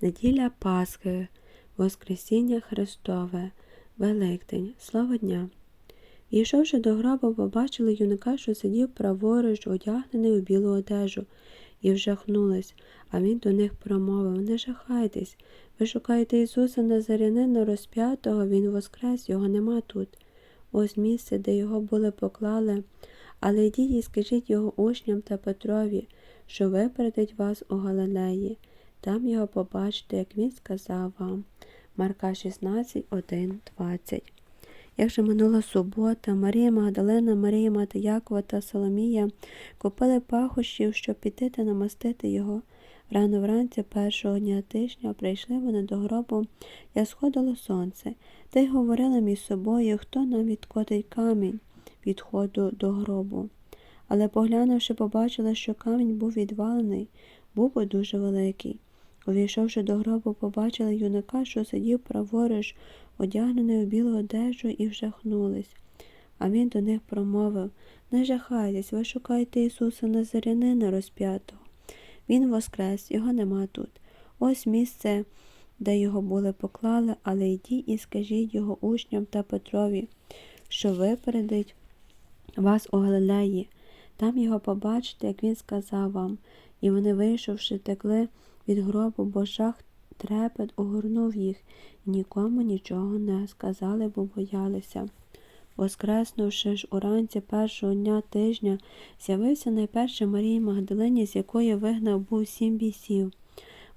неділя Пасхи, Воскресіння Христове, Великдень, Слава дня. І йшовши до гроба, побачили юнака, що сидів праворуч, одягнений у білу одежу, і вжахнулись, а він до них промовив Не жахайтесь, ви шукаєте Ісуса Назарянина розп'ятого, Він воскрес, його нема тут. Ось місце, де його були поклали, але йдіть і скажіть його учням та Петрові, що випередить вас у Галилеї. Там його побачите, як він сказав вам. Марка 16, 1, 20. Як же минула субота, Марія Магдалина, Марія Мати Якова та Соломія купили пахощів, щоб піти та намастити його. Рано вранці першого дня тижня прийшли вони до гробу, як сходило сонце, та й говорили між собою, хто нам відкотить камінь від ходу до гробу. Але, поглянувши, побачили, що камінь був відвалений, був дуже великий. Увійшовши до гробу, побачили юнака, що сидів праворуч, одягнений у білу одежу, і вжахнулись. А він до них промовив Не жахайтесь, ви шукаєте Ісуса Назарянина розп'ятого. Він воскрес, його нема тут. Ось місце, де його були поклали, але йдіть і скажіть його учням та Петрові, що випередить вас у Галилеї. Там його побачите, як він сказав вам, і вони, вийшовши, текли від гробу, бо жах трепет огорнув їх, і нікому нічого не сказали, бо боялися. Воскреснувши ж уранці першого дня тижня, з'явився найперше Марії Магдалині, з якої вигнав був сім бісів.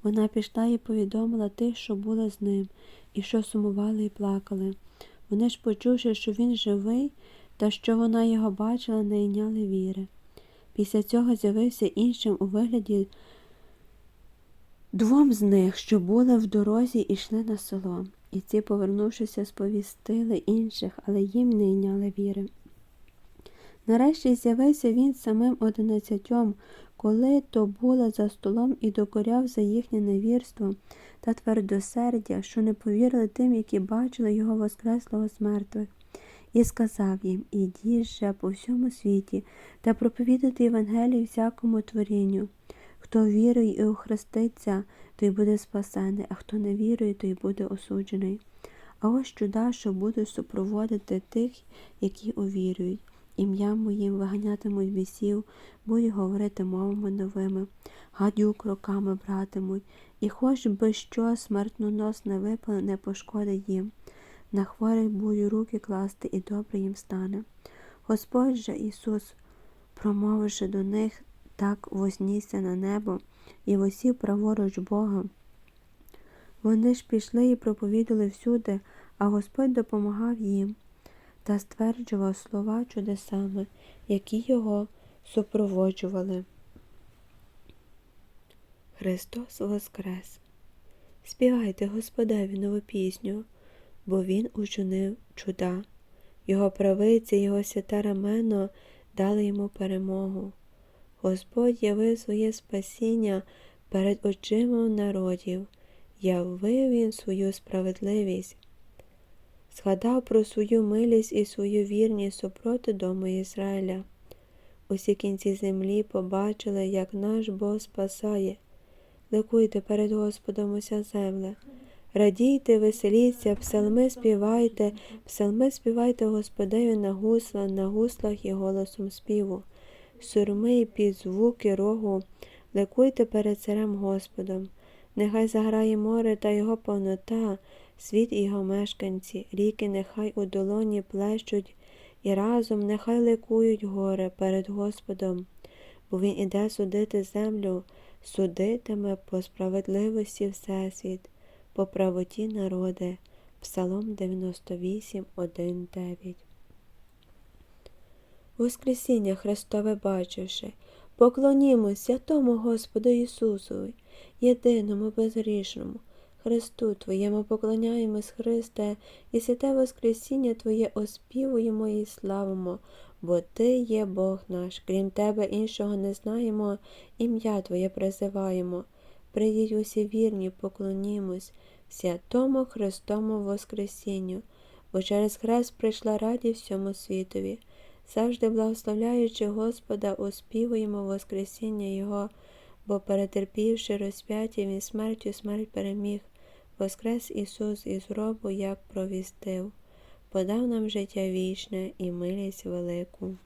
Вона пішла і повідомила тих, що були з ним, і що сумували і плакали. Вони ж, почувши, що він живий, та що вона його бачила, не йняли віри. Після цього з'явився іншим у вигляді двом з них, що були в дорозі і йшли на село. І ці, повернувшися, сповістили інших, але їм не йняли віри. Нарешті з'явився він самим одинадцятьом, коли то були за столом і докоряв за їхнє невірство та твердосердя, що не повірили тим, які бачили його воскреслого з мертвих, і сказав їм Ідіть же по всьому світі та проповідати Євангелію всякому творінню. Хто вірує і охреститься, той буде спасений, а хто не вірує, той буде осуджений. А ось чуда, що будуть супроводити тих, які увірують. Ім'ям моїм виганятимуть бісів, будуть говорити мовами новими, гадюк руками братимуть, і хоч би що смертноносне випали, не пошкодить їм. На хворих будуть руки класти, і добре їм стане. Господь же Ісус, промовивши до них, так вознісся на небо і восів праворуч Бога. Вони ж пішли і проповідали всюди, а Господь допомагав їм та стверджував слова чудесами, які його супроводжували. Христос Воскрес! Співайте Господеві нову пісню, бо Він учинив чуда. Його правиці, Його святе рамено дали йому перемогу. Господь явив своє спасіння перед очима народів, явив він свою справедливість, згадав про свою милість і свою вірність супроти дому Ізраїля. Усі кінці землі побачили, як наш Бог спасає. Ликуйте перед Господом уся земля. Радійте, веселіться, псалми співайте, псалми співайте Господеві на гусла, на гуслах і голосом співу. Сурми під звуки рогу, ликуйте перед царем Господом. Нехай заграє море та його повнота, світ і його мешканці, ріки нехай у долоні плещуть, і разом нехай ликують гори перед Господом, бо Він іде судити землю, судитиме по справедливості Всесвіт, по правоті народи. Псалом 98, 1, 9 Воскресіння Христове бачивши, поклонімось святому Господу Ісусові, єдиному безгрішному, Христу Твоєму поклоняємось, Христе, і святе Воскресіння Твоє оспівуємо і славимо, бо Ти є Бог наш, крім Тебе іншого не знаємо, ім'я Твоє призиваємо. Прийдіть усі вірні, поклонімось, святому Христому Воскресінню, бо через Хрест прийшла радість всьому світові. Завжди благословляючи Господа, оспівуємо Воскресіння Його, бо перетерпівши розп'яття, він смертю смерть переміг, воскрес Ісус із гробу, як провістив, подав нам життя вічне і милість велику.